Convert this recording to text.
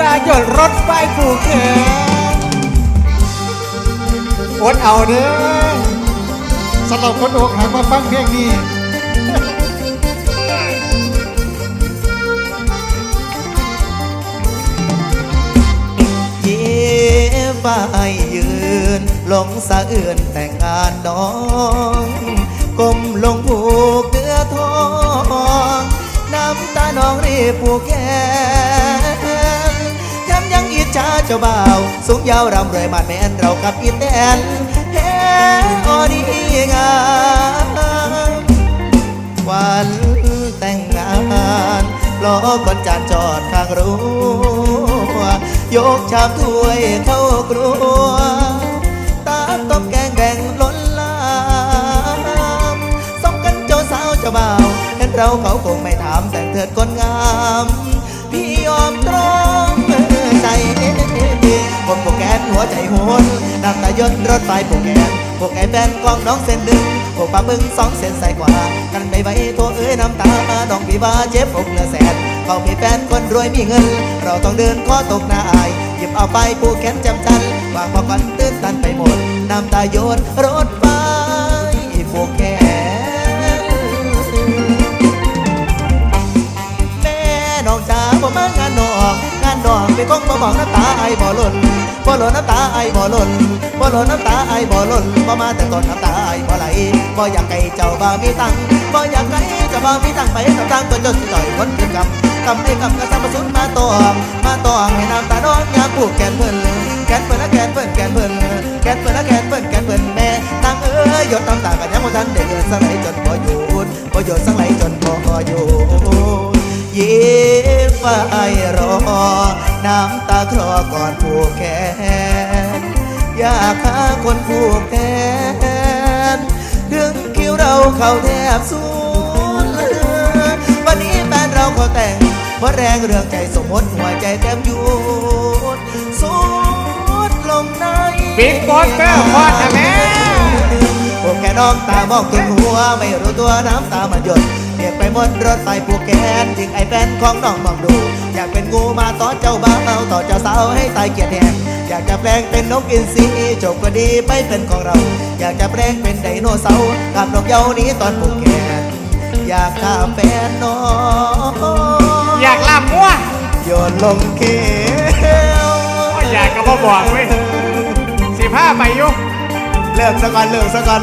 ตาหยดรถไฟผูกแขนอดเอาเด้อสำหรับคนอกหักมาฟังเพลงนี้เย่ฝ่ายยืนลงสะเอื่นแต่งงานน้องก้มลงผูกเนื้อทอง น้ำตาน้องรีบผูกแขน เจ้าบ่าว สูงยาวรำรวยมาดแม่นเรากับอีแตนเฮออดีงามวันแต่งงานรอคนจานจอดข้างรั้วยกชามถ้วยเข้ากรัวตาต้มแกงแบ่งล้นลามสมกันเจ้าสาวเจ้าบ่าว เห็นเราเขาคงไม่ถามแต่งเถิดคนงาม พี่ยอมตรง ผมผูกแกนหัวใจโหนน้ำตายนรถไฟผูกแกนผูกไอ้แฟนกล้องน้องเส้นหนึ่งผูกปากบึ้งสองเส้นใส่กว่า กันไม่ไว้โทเอ้ยน้ำตาน้องพี่ว่าเจ็บอกเหลือแสนเขามีแฟนคนรวยมีเงิน เราต้องเดินข้อตกหน้าอายหยิบเอาไปผูกแขนจำจันวางพอก่อนตื้นตันไปหมด น้ำตาโยนร งานนอกไปคงบ่บอกน้ำตาไอบ่หล่นบ่หล่นน้ำตาไอบ่หล่นบ่หล่นน้ำตาไอบ่หล่นบ่มาแต่ต้นน้ำตาไอบ่ไหลบ่อยากให้เจ้าบ่าวมีตังบ่อยากให้เจ้าบ่าวมีตังไปกับตังตัวจนสิต่อยคนคือกำกำให้กำกระซ้ำมาสุดมาตองมาตองให้น้ำตาน้องอยากผูกแขนเพิ่นแขนเพิ่นนะแขนเพิ่นแขนเพิ่นแขนเพิ่นนะแขนเพิ่นแขนเพิ่นแม่ตังเอ้ยหยดน้ำตากันยังบ่ทันได้เดือดสังไหลจนบ่หยุดบ่หยุดสังไหลจนบ่หยุด ยิ้มฝ่ายรอ น้ำตาคลอก่อนผูกแขนอยากหาคนผูกแทนถึงคิวเราเข้าแทบสูญวันนี้แฟนเราเขาแต่งเพราะแรงเรื่องใจสมมติหัวใจแทบหยุดสุดลงในบิ๊กโปสเตอร์พอดนะแม่ น้องตามองตุนหัวไม่รู้ตัวน้ำตามันหยดเปียกไปหมดรถไฟผูกแขนยิงไอแฟนของน้องมองดู อยากเป็นงูมาต่อเจ้าบ่าวต่อเจ้าสาวให้ตายเกียรติแหงอยากจะแปลงเป็นนกอินทรีจบก็ดีไม่เป็นของเรา อยากจะแปลงเป็นไดโนเสาร์กับนกเหย้านี้ตอนผูกแขนอยากฆ่าแฟนน้องอยากลำมั่วโยนลงเขวโอ้ยอยากก็บ่บอกเว้ยสิผ้าไปอยุก เลิกซะก่อนเลิกซะก่อน